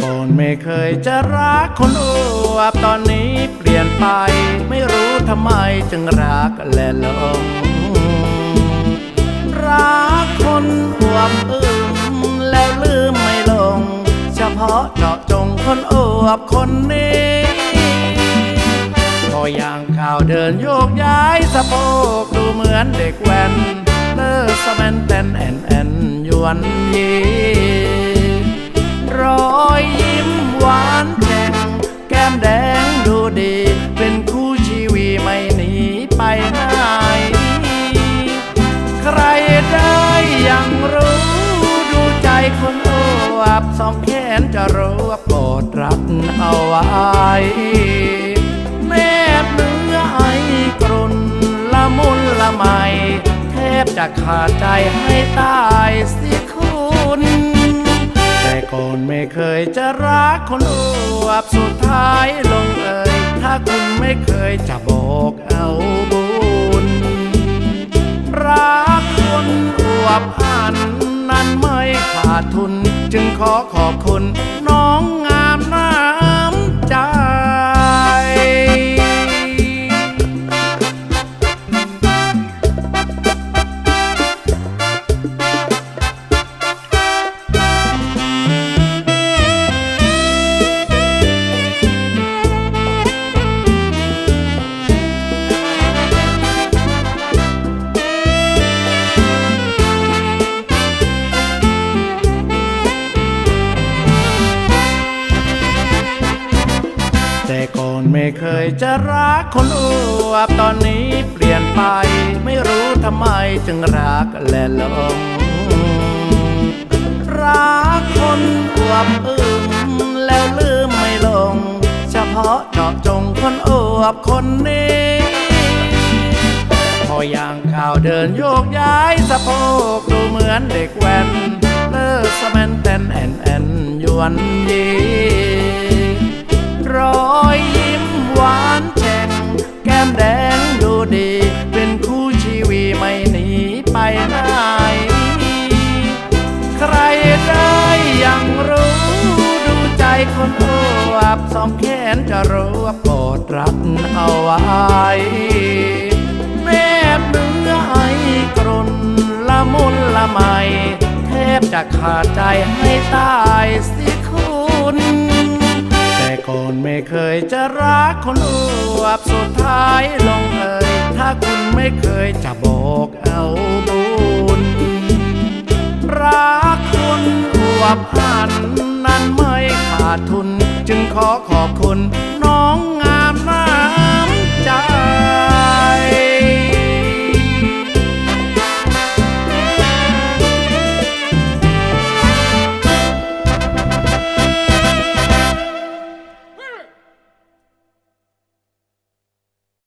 ก่อนไม่เคยจะรักคนอวบตอนนี้เปลี่ยนไป ไม่รู้ทำไมจึงรักและหลงรักคนอวบอึมแล้วลืมไม่ลง เฉพาะเจาะจงคนอวบคนนี้พออย่างข่าวเดินโยกย้ายสะโพกดูเหมือนเด็กแว้นเลิกสะแมนเต้นแอนแอนยวนยี บสองแขนจะรู้ว่าโปรดรักเอาไว้แนบเนื้อไอกรุนละมุนละไมแทบจะขาดใจให้ตายสิคุณแต่ก่อนไม่เคยจะรักคนอวบสุดท้ายลงเอยถ้าคุณไม่เคยจะบอกเอาบุญรักคนอวบ ไม่ขาดทุน จึงขอขอบคุณน้อง แต่ก่อนไม่เคยจะรักคนอวบตอนนี้เปลี่ยนไป ไม่รู้ทำไมจึงรักและหลงรักคนอวบอึมแล้วลืมไม่ลง เฉพาะเจาะจงคนอวบคนนี้พออย่างข่าวเดินโยกย้ายสะโพกดูเหมือนเด็กแว้นเลิกสะแมนเต้นแอนแอนยวนยี รอยยิ้มหวานแฉ่งแก้มแดงดูดี เป็นคู่ชีวีไม่หนีไปไหนใครได้ยังรู้ดูใจคนอวบสองแขนจะรู้ว่าโปรดรักเอาไว้แนบเนื้อไอกรนละมุนละไมแทบจะขาดใจให้ตายสิ ก่อนไม่เคยจะรักคนอวบสุดท้ายลงเอยถ้าคุณไม่เคยจะบอกเอาบุญรักคนอวบอันนั้นไม่ขาดทุน จึงขอขอบคุณ